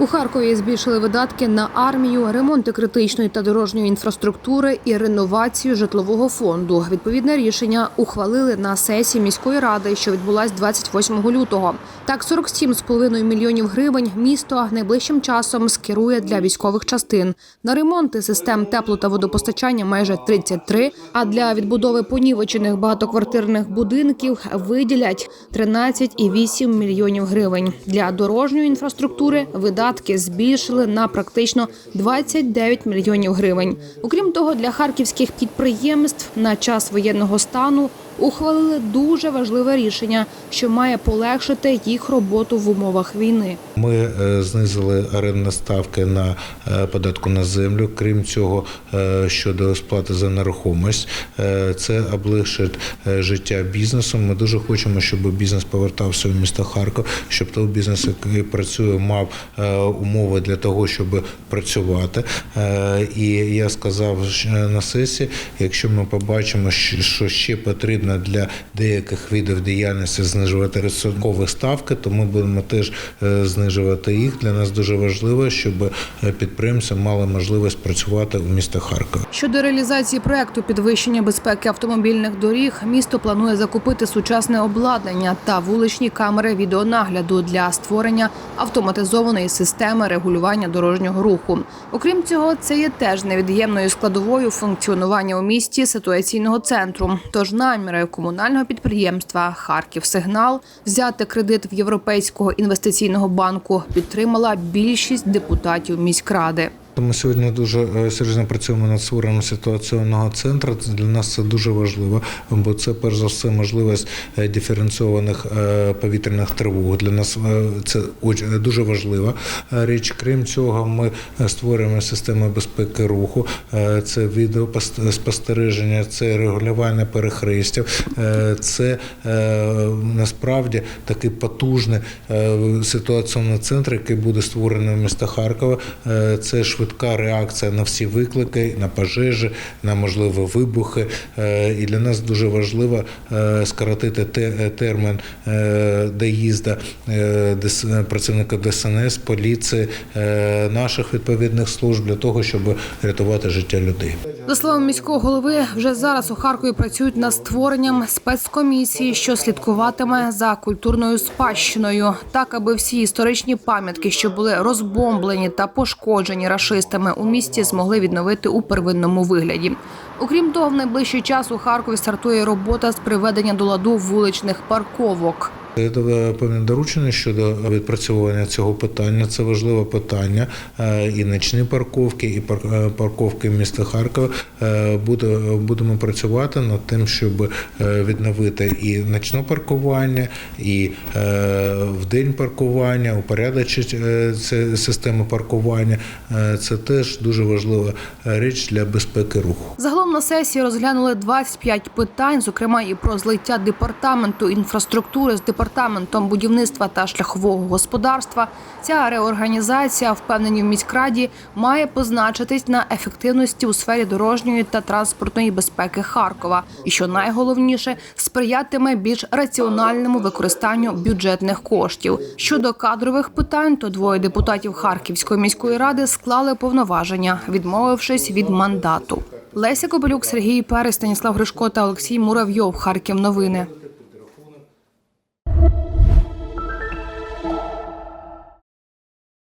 У Харкові збільшили видатки на армію, ремонти критичної та дорожньої інфраструктури і реновацію житлового фонду. Відповідне рішення ухвалили на сесії міської ради, що відбулась 28 лютого. Так, 47,5 мільйонів гривень місто найближчим часом скерує для військових частин на ремонти систем тепло та водопостачання майже 33, а для відбудови понівечених багатоквартирних будинків виділять 13,8 мільйонів гривень. Для дорожньої інфраструктури видатки збільшили на практично 29 мільйонів гривень. Окрім того, для харківських підприємств на час воєнного стану ухвалили дуже важливе рішення, що має полегшити їх роботу в умовах війни. Ми е, знизили орендні ставки на е, податку на землю. Крім цього, е, щодо сплати за нерухомість, це облегшить життя бізнесу. Ми дуже хочемо, щоб бізнес повертався в місто Харків, щоб той бізнес, який працює, мав умови для того, щоб працювати. І я сказав на сесії, якщо ми побачимо, що ще потрібно для деяких видів діяльності знижувати відсоткові ставки, то ми будемо теж е, знижувати їх. Для нас дуже важливо, щоб е, підприємці мали можливість працювати в місті Харків. Щодо реалізації проекту підвищення безпеки автомобільних доріг, місто планує закупити сучасне обладнання та вуличні камери відеонагляду для створення автоматизованої системи регулювання дорожнього руху. Окрім цього, це є теж невід'ємною складовою функціонування у місті ситуаційного центру. Тож наміри комунального підприємства Харків Сигнал взяти кредит в Європейського інвестиційного банку підтримала більшість депутатів міськради. Ми сьогодні дуже е, серйозно працюємо над створенням ситуаційного центру. Для нас це дуже важливо, бо це перш за все можливість е, диференційованих е, повітряних тривог. Для нас це дуже важлива річ. Крім цього, ми створюємо систему безпеки руху. Це відеоспостереження, це регулювання перехрестів. Це насправді такий потужний ситуаційний центр, який буде створений в місті Харкова. Це швидка реакція на всі виклики, на пожежі, на можливі вибухи. Е, І для нас дуже важливо е, скоротити те- термін е, доїзду е, працівника ДСНС, поліції, е, наших відповідних служб для того, щоб рятувати життя людей. За словами міського голови, вже зараз у Харкові працюють над створенням спецкомісії, що слідкуватиме за культурною спадщиною, так аби всі історичні пам'ятки, що були розбомблені та пошкоджені рашистами у місті, змогли відновити у первинному вигляді. Окрім того, в найближчий час у Харкові стартує робота з приведення до ладу вуличних парковок. Дав певне доручення щодо відпрацьовування цього питання. Це важливе питання. Е, І нічні парковки, і е, парковки міста Харкова. Е, Буде, будемо працювати над тим, щоб відновити і нічне паркування, і е, вдень паркування, упорядочити систему паркування. Це теж дуже важлива річ для безпеки руху. Загалом на сесії розглянули 25 питань, зокрема і про злиття департаменту інфраструктури з департаментом будівництва та шляхового господарства. Ця реорганізація, впевнені в міськраді, має позначитись на ефективності у сфері дорожньої та транспортної безпеки Харкова. І що найголовніше, сприятиме більш раціональному використанню бюджетних коштів. Щодо кадрових питань, то двоє депутатів Харківської міської ради склали повноваження, відмовившись від мандату. Леся Кобилюк, Сергій Перес, Станіслав Гришко та Олексій Муравйов. Харків. Новини.